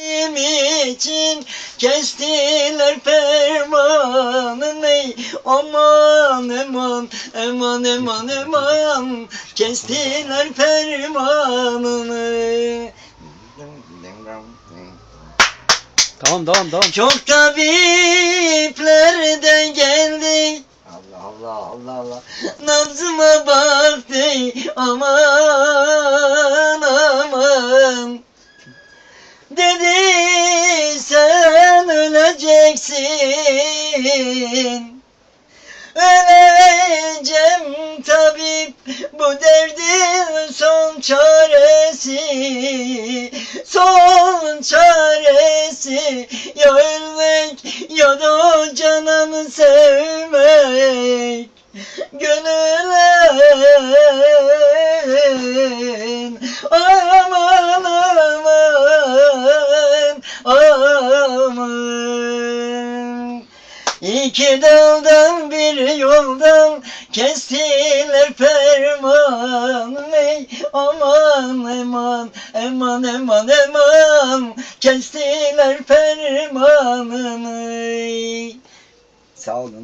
Benim için kestiler fermanını ey aman aman aman aman aman. Kestiler fermanını Tamam tamam tamam. Çok tabipler de geldi. Allah Allah Allah Allah. Nabzıma baktı. Aman aman. Dedi öleceksin Öleceğim tabip bu derdin son çaresi. Son çaresi ya ölmek ya da cananı sevmek Gönülen aman aman aman İki daldan bir yoldan kestiler ferman. Ey aman aman aman aman aman. Kestiler fermanını. Sağ olun.